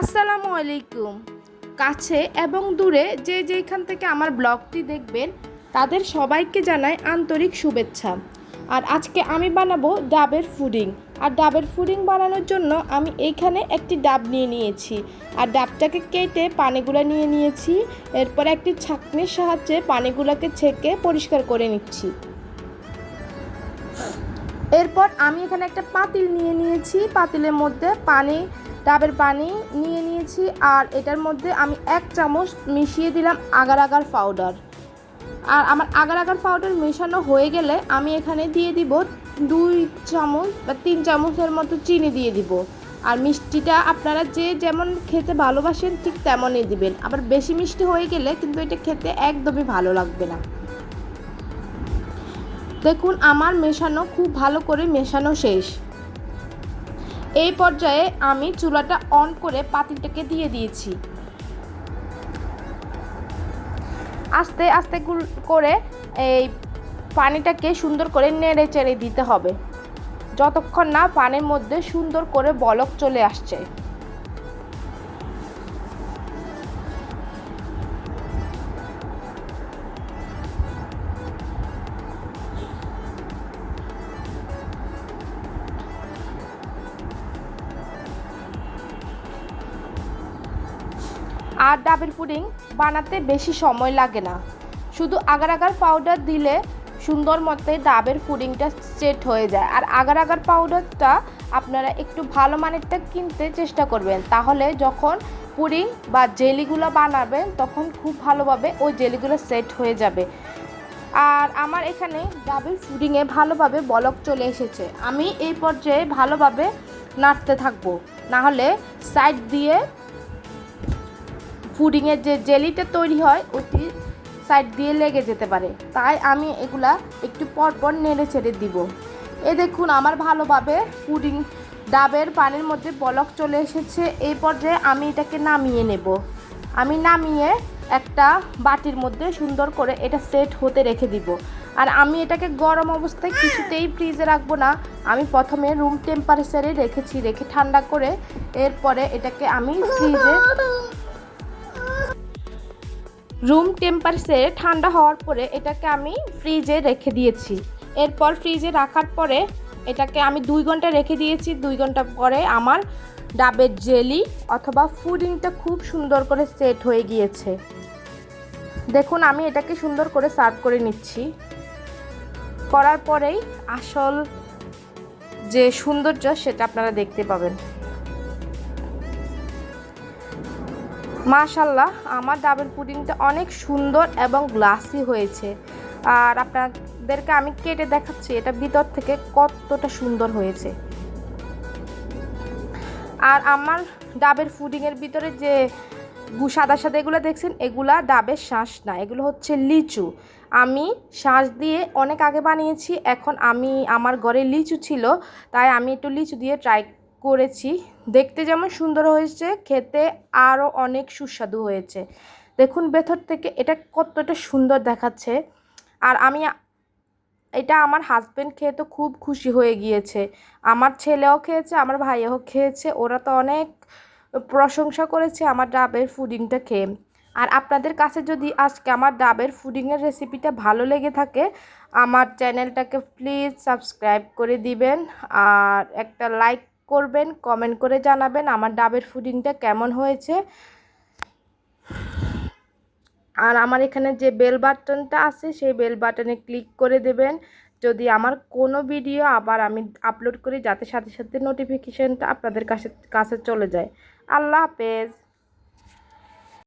আসসালামু আলাইকুম। কাছে এবং দূরে যে যেখান থেকে আমার ব্লগটি দেখবেন, তাদের সবাইকে জানাই আন্তরিক শুভেচ্ছা। আর আজকে আমি বানাবো ডাবের ফুডিং। আর ডাবের ফুডিং বানানোর জন্য আমি এইখানে একটি ডাব নিয়ে নিয়েছি। আর ডাবটাকে কেটে পানিগুলো নিয়ে নিয়েছি। এরপর একটি ছাঁকনির সাহায্যে পানিগুলোকে ছেঁকে পরিষ্কার করে নিচ্ছি। এরপর আমি এখানে একটা পাতিল নিয়ে নিয়েছি। পাতিলের মধ্যে পানি, ডাবের পানি নিয়ে নিয়েছি আর এটার মধ্যে আমি এক চামচ মিশিয়ে দিলাম আগার আগার পাউডার। আর আমার আগার আগার পাউডার মেশানো হয়ে গেলে আমি এখানে দিয়ে দিব দুই চামচ বা তিন চামচের মতো চিনি দিয়ে দিব। আর মিষ্টিটা আপনারা যে যেমন খেতে ভালোবাসেন ঠিক তেমনই দিবেন। আবার বেশি মিষ্টি হয়ে গেলে কিন্তু এটা খেতে একদমই ভালো লাগবে না। দেখুন, আমার মেশানো খুব ভালো করে মেশানো শেষ। এই পর্যায়ে আমি চুলাটা অন করে পাতিলটাকে দিয়ে দিয়েছি। আস্তে আস্তে করে এই পানিটাকে সুন্দর করে নেড়ে চেড়ে দিতে হবে। যতক্ষণ না পানির মধ্যে সুন্দর করে বলক চলে আসছে। আর ডাবের পুডিং বানাতে বেশি সময় লাগে না। শুধু আগার আগার পাউডার দিলে সুন্দর মতে ডাবের পুডিংটা সেট হয়ে যায়। আর আগার আগার পাউডারটা আপনারা একটু ভালো মানেরটা কিনতে চেষ্টা করবেন। তাহলে যখন পুডিং বা জেলিগুলো বানাবেন, তখন খুব ভালোভাবে ওই জেলিগুলো সেট হয়ে যাবে। আর আমার এখানে ডাবের ফুডিংয়ে ভালোভাবে বলক চলে এসেছে। আমি এই পর্যায়ে ভালোভাবে নাড়তে থাকব। নাহলে সাইড দিয়ে পুডিংয়ের যে জেলিটা তৈরি হয়, ওটি সাইড দিয়ে লেগে যেতে পারে। তাই আমি এগুলা একটু পর পর নেড়ে ছেড়ে দিব। এ দেখুন, আমার ভালোভাবে পুডিং ডাবের পানির মধ্যে বলক চলে এসেছে। এই পর্যায়ে আমি এটাকে নামিয়ে নেব। আমি নামিয়ে একটা বাটির মধ্যে সুন্দর করে এটা সেট হতে রেখে দিব। আর আমি এটাকে গরম অবস্থায় কিছুতেই ফ্রিজে রাখব না। আমি প্রথমে রুম টেম্পারেচারে রেখেছি, রেখে ঠান্ডা করে এরপরে এটাকে আমি ফ্রিজে রুম টেম্পারেচারে ঠান্ডা হওয়ার পরে এটাকে আমি ফ্রিজে রেখে দিয়েছি। এরপর ফ্রিজে রাখার পরে এটাকে আমি দুই ঘণ্টা রেখে দিয়েছি। দুই ঘণ্টা পরে আমার ডাবের জেলি অথবা ফুডিংটা খুব সুন্দর করে সেট হয়ে গিয়েছে। দেখুন, আমি এটাকে সুন্দর করে সার্ভ করে নিচ্ছি। করার পরেই আসল যে সৌন্দর্য, সেটা আপনারা দেখতে পাবেন। মাশাল্লাহ আমার ডাবের পুডিংটা অনেক সুন্দর এবং গ্লাসি হয়েছে। আর আপনাদেরকে আমি কেটে দেখাচ্ছি, এটা ভিতর থেকে কতটা সুন্দর হয়েছে। আর আমার ডাবের পুডিংয়ের ভিতরে যে সাদা সাদা এগুলো দেখছেন, এগুলা ডাবের শ্বাস না, এগুলো হচ্ছে লিচু। আমি শ্বাস দিয়ে অনেক আগে বানিয়েছি, এখন আমি, আমার ঘরে লিচু ছিল, তাই আমি একটু লিচু দিয়ে ট্রাই করেছি। দেখতে যেমন সুন্দর হয়েছে, খেতে আরও অনেক সুস্বাদু হয়েছে। দেখুন ভেতর থেকে এটা কতটা সুন্দর দেখাচ্ছে। আর আমি এটা আমার হাজব্যান্ড খেয়ে তো খুব খুশি হয়ে গিয়েছে। আমার ছেলেও খেয়েছে, আমার ভাইও খেয়েছে। ওরা তো অনেক প্রশংসা করেছে আমার ডাবের ফুডিংটা খেয়ে। আর আপনাদের কাছে যদি আজকে আমার ডাবের ফুডিংয়ের রেসিপিটা ভালো লেগে থাকে, আমার চ্যানেলটাকে প্লিজ সাবস্ক্রাইব করে দিবেন। আর একটা লাইক করবেন কমেন্ট করে জানাবেন আমার ডাবের ফুডিংটা কেমন হয়েছে। আর আমার এখানে যে বেল বাটনটা আছে, সেই বেল বাটনে ক্লিক করে দেবেন। যদি আমার কোনো ভিডিও আবার আমি আপলোড করি, যাতে সাথে সাথে নোটিফিকেশানটা আপনাদের কাছে কাছে চলে যায়। আল্লাহ হাফেজ।